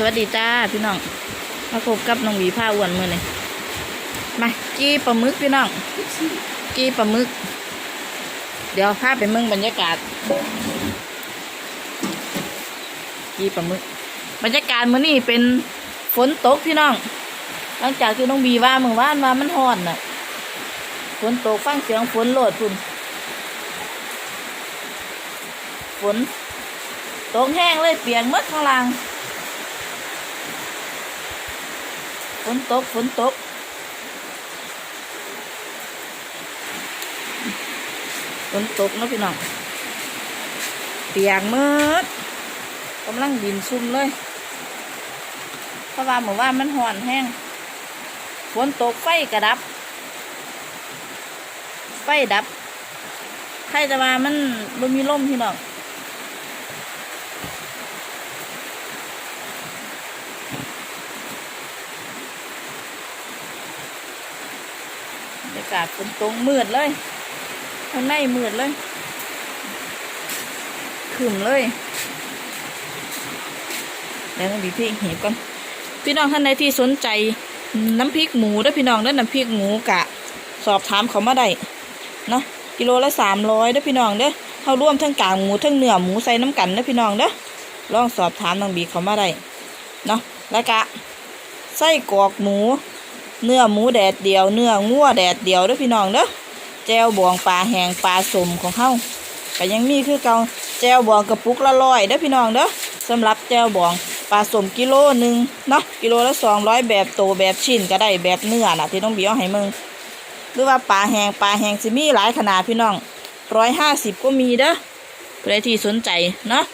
สวัสดีจ้าพี่น้อง มาพบกับน้องหวีผ้าอ้วนมือนี่มากี้ปลาหมึกพี่น้อง กี้ปลาหมึก เดี๋ยวพาไปเมืองบรรยากาศ กี้ปลาหมึก บรรยากาศมื้อนี้เป็นฝนตกพี่น้อง หลังจากที่น้องบีว่าเมื่อวานว่ามันฮ้อนน่ะ ฝนตกฟังเสียงฝนโหลดพุ่นฝนตกแห้งเลยเปียกมดข้างล่าง ฝ นตกฝนตกฝนตกนะพี่น้องเปียกมืดกำลังดินซุ่มเลยเพราะว่าหมู่ว่านมันห่อนแห้งฝนตกไฟกระดับ ไฟดับใครจะว่ามันบ่มีลมพี่น้อง บรรยากาศฝนตกมืดเลยข้างในมืดเลยขึ้นเลยแล้วต้องดีพี่เห็บก่อนพี่น้องท่านใดที่สนใจน้ำพริกหมูเด้อพี่น้องเด้อน้ำพริกหมูกะ สอบถามเขามาได้เนาะกิโลละสามร้อยเด้อพี่น้องเด้อเขาร่วมทั้งกางหมูทั้งเนื้อหมูใส่น้ำกันเด้อพี่น้องเด้อลองสอบถามน้องบีเขามาได้เนาะแล้วกะไส้กรอกหมู เนื้อหมูแดดเดียว เนื้องัวแดดเดียวเด้อพี่น้องเด้อแจวบวงปลาแหงปลาสมของเฮาก็ยังมีคือเก่าแจวบวงกระปุกละร้อยเด้อพี่น้องเด้อสำหรับแจวบวงปลาสมกิโลหนึ่งเนาะกิโลละสองร้อยแบบโตแบบชิ้นก็ได้แบบเนื้อน่ะที่ต้องเบี้ยวให้มึงหรือว่าปลาแหงปลาแหงสิมีหลายขนาดพี่น้องร้อยห้าสิบก็มีเด้อผู้ใดที่สนใจเนาะ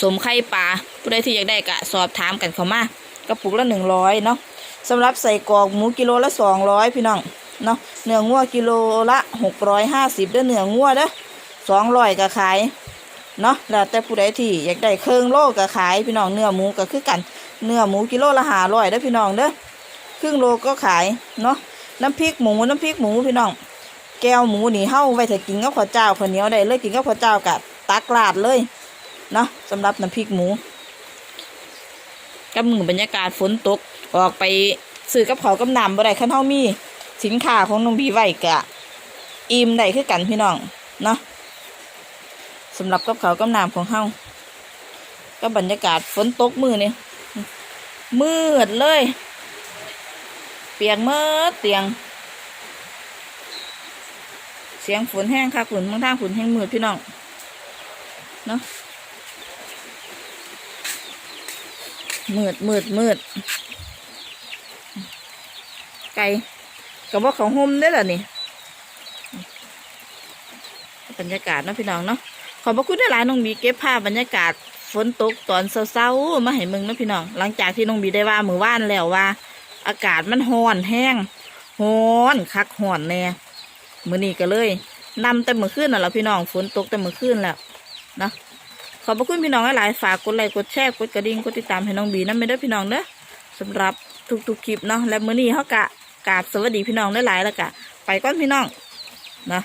สมไข่ปลาผู้ใดที่อยากได้ก็สอบถามกันเข้ามากระปุกละหนึ่งร้อยเนาะ สำหรับใส่กรอกหมูกิโลละสองร้อยพี่น้องเนาะเนื้องัวกิโลละหกร้อยห้าสิบเด้อเนื้องัวเด้อสองร้อยก็ขายเนาะแล้วแต่ผู้ใดที่อยากได้เครื่องโลก็ขายพี่น้องเนื้อหมูก็คือกัน เนื้อหมูกิโลละห้าร้อยเด้อพี่น้องเด้อครึ่งโลก็ขายเนาะน้ำพริกหมูน้ำพริกหมูพี่น้อง แก้วหมูนี่เฮาไว้ถ้ากินกับข้าวเจ้าข้าวเหนียวได้เลยกินกับข้าวเจ้ากะตักราดเลยเนาะสำหรับน้ำพริกหมู กับมือบรรยากาศฝนตกออกไปซื้อกับเขากับน้ำบ่ได้คันเฮามี สินค้าของน้องบีไว้กะอิ่มได้คือกันพี่น้องเนาะสำหรับกับเขากับน้ำของเฮาก็บรรยากาศฝนตกมือเนี่ยมืดเลย เปียกเมื่อเตียง เสียงฝนแห้งค่ะฝนบางทางฝนแห้งมืดพี่น้องเนาะ มืดมืดมืดไก่กับว่าเขาห่มได้หรอนี่บรรยากาศเนาะพี่น้องเนาะขอบพระคุณได้หลายน้องบีเก็บภาพบรรยากาศฝนตกตอนเช้าๆมาให้มึงเนาะพี่น้อง หลังจากที่น้องบีได้ว่ามือว่านแล้วว่า อากาศมันร้อนแห้งร้อนคักร้อนแน่มือนี้ก็เลยนำแต่เมื่อคืนน่ะแหละพี่น้องฝนตกแต่เมื่อคืนแล้วเนาะ อบพระคุณพี่น้องหลายๆฝากกดไลค์กดแชร์กดกระดิ่งกดติดตามให้น้องบีนั่นไม่ได้พี่น้องเด้อสำหรับทุกๆคลิปเนาะและมื้อนี้เขากะกราบสวัสดีพี่น้องหลายๆแล้วกะไปก่อนพี่น้องเนาะ